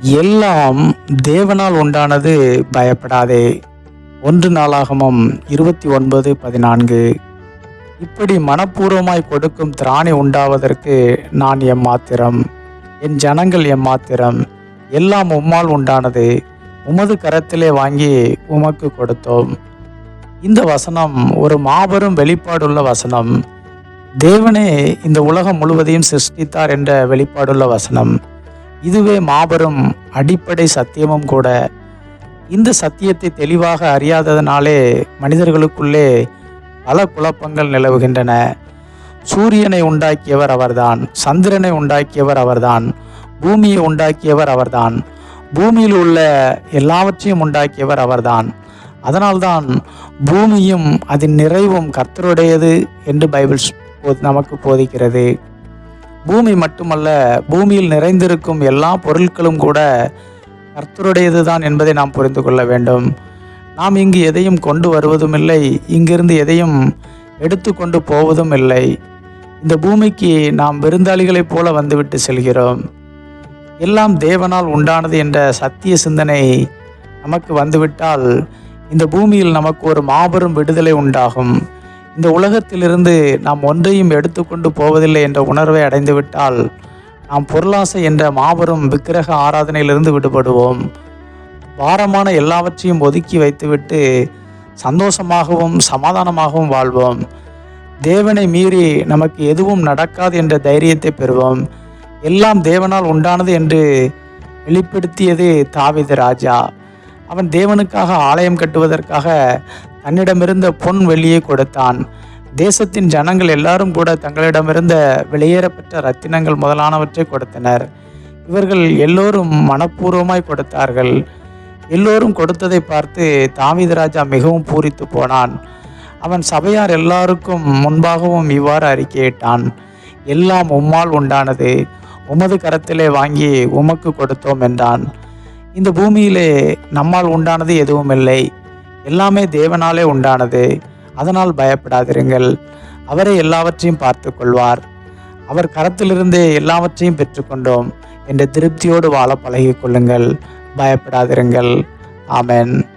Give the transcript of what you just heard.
எல்லாம் தேவனால் உண்டானது பயப்படாதே. ஒன்று நாளாகமம் இருபத்தி ஒன்பது பதினான்கு. இப்படி மனப்பூர்வமாய் கொடுக்கும் திராணி உண்டாவதற்கு நான் எம்மாத்திரம் என் ஜனங்கள் எம்மாத்திரம் எல்லாம் உம்மால் உண்டானது. உமது கரத்திலே வாங்கி உமக்கு கொடுத்தோம். இந்த வசனம் ஒரு மாபெரும் வெளிப்பாடுள்ள வசனம். தேவனே இந்த உலகம் முழுவதையும் சிருஷ்டித்தார் என்ற வெளிப்பாடுள்ள வசனம். இதுவே மாபெரும் அடிப்படை சத்தியமும் கூட. இந்த சத்தியத்தை தெளிவாக அறியாததனாலே மனிதர்களுக்குள்ளே பல குழப்பங்கள் நிலவுகின்றன. சூரியனை உண்டாக்கியவர் அவர்தான் சந்திரனை உண்டாக்கியவர் அவர்தான் பூமியை உண்டாக்கியவர் அவர்தான் பூமியில் உள்ள எல்லாவற்றையும் உண்டாக்கியவர் அவர்தான். அதனால்தான் பூமியும் அதன் நிறைவும் கர்த்தருடையது என்று பைபிள் போ- நமக்கு போதிக்கிறது. பூமி மட்டுமல்ல பூமியில் நிறைந்திருக்கும் எல்லா பொருட்களும் கூட கர்த்தருடையது தான் என்பதை நாம் புரிந்து கொள்ள வேண்டும். நாம் இங்கு எதையும் கொண்டு வருவதும் இல்லை இங்கிருந்து எதையும் எடுத்து கொண்டு போவதும் இல்லை. இந்த பூமிக்கு நாம் விருந்தாளிகளைப் போல வந்துவிட்டு செல்கிறோம். எல்லாம் தேவனால் உண்டானது என்ற சத்திய சிந்தனை நமக்கு வந்துவிட்டால் இந்த பூமியில் நமக்கு ஒரு மாபெரும் விடுதலை உண்டாகும். இந்த உலகத்திலிருந்து நாம் ஒன்றையும் எடுத்துக்கொண்டு போவதில்லை என்ற உணர்வை அடைந்துவிட்டால் நாம் பொருளாசை என்ற மாபெரும் விக்கிரக ஆராதனையிலிருந்து விடுபடுவோம். பாரமான எல்லாவற்றையும் ஒதுக்கி வைத்துவிட்டு சந்தோஷமாகவும் சமாதானமாகவும் வாழ்வோம். தேவனை மீறி நமக்கு எதுவும் நடக்காது என்ற தைரியத்தை பெறுவோம். எல்லாம் தேவனால் உண்டானது என்று வெளிப்படுத்தியது தாவித ராஜா. அவன் தேவனுக்காக ஆலயம் கட்டுவதற்காக தன்னிடமிருந்த பொன் வெள்ளியை கொடுத்தான். தேசத்தின் ஜனங்கள் எல்லாரும் கூட தங்களிடமிருந்த வெளியேறப்பட்ட ரத்தினங்கள் முதலானவற்றை கொடுத்தனர். இவர்கள் எல்லோரும் மனப்பூர்வமாய் கொடுத்தார்கள். எல்லோரும் கொடுத்ததை பார்த்து தாமித ராஜா மிகவும் பூரித்து போனான். அவன் சபையார் எல்லாருக்கும் முன்பாகவும் இவ்வாறு அறிக்கையிட்டான் எல்லாம் உம்மால் உண்டானது. உமது கரத்திலே வாங்கி உமக்கு கொடுத்தோம் என்றான். இந்த பூமியிலே நம்மால் உண்டானது எதுவும் இல்லை எல்லாமே தேவனாலே உண்டானது. அதனால் பயப்படாதிருங்கள். அவரே எல்லாவற்றையும் பார்த்து கொள்வார் அவர் கரத்திலிருந்தே எல்லாவற்றையும் பெற்றுக்கொண்டோம். என்ற திருப்தியோடு வாழ பழகிக் கொள்ளுங்கள். பயப்படாதிருங்கள். ஆமென்.